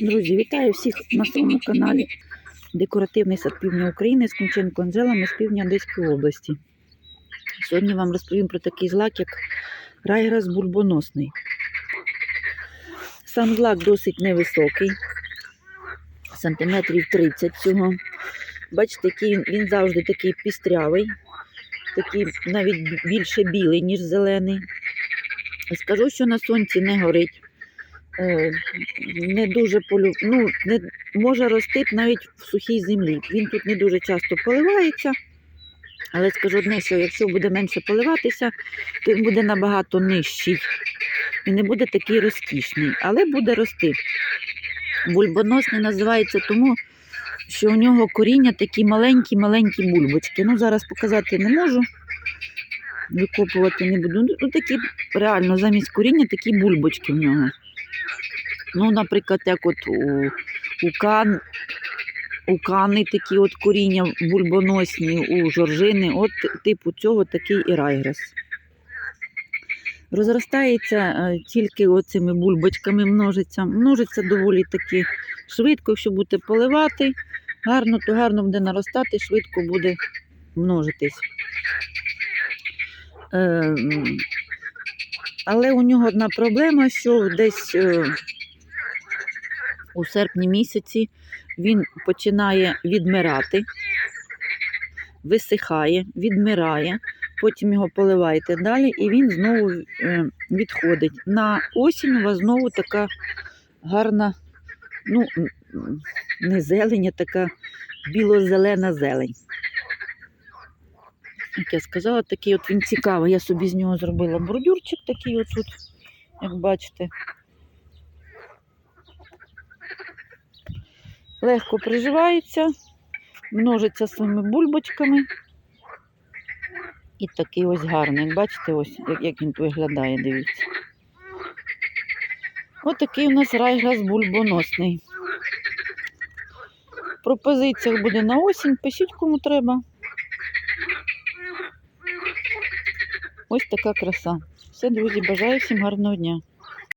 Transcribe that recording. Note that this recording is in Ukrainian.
Друзі, вітаю всіх на своєму каналі Декоративний сад Півдня України з Кунченко Анжелами з півдня Одеської області. Сьогодні вам розповім про такий злак, як райграс бульбоносний. Сам злак досить невисокий, сантиметрів 30 цього. Бачите, який він завжди такий пістрявий, такий навіть більше білий, ніж зелений. Скажу, що на сонці не горить. Е, не дуже полю... ну, не... може рости навіть в сухій землі. Він тут не дуже часто поливається, але скажу одне, що якщо буде менше поливатися, то він буде набагато нижчий і не буде такий розкішний, але буде рости. Бульбоносний називається тому, що у нього коріння такі маленькі-маленькі бульбочки. Ну, зараз показати не можу, викопувати не буду. Ну, такі реально замість коріння такі бульбочки в нього. Ну, наприклад, як от у, у, кан, у кани такі от коріння бульбоносні, у жоржини, от типу цього такий і райгрес. Розростається е, тільки оцими бульбочками множиться. Множиться доволі таки швидко, якщо будете поливати, гарно, то гарно буде наростати, швидко буде множитись. Але у нього одна проблема, що десь е, у серпні місяці він починає відмирати, висихає, відмирає, потім його поливаєте далі, і він знову е, відходить. На осінь у вас знову така гарна, ну, не зелень, а така біло-зелена зелень. Як я сказала, такий от він цікавий. Я собі з нього зробила бордюрчик такий от тут, як бачите. Легко приживається, множиться своїми бульбочками. І такий ось гарний. Бачите, ось як- він виглядає, дивіться. Ось такий у нас райграс бульбоносний. В пропозиціях буде на осінь, пишіть кому треба. Ось така краса. Все, друзі, бажаю всім гарного дня.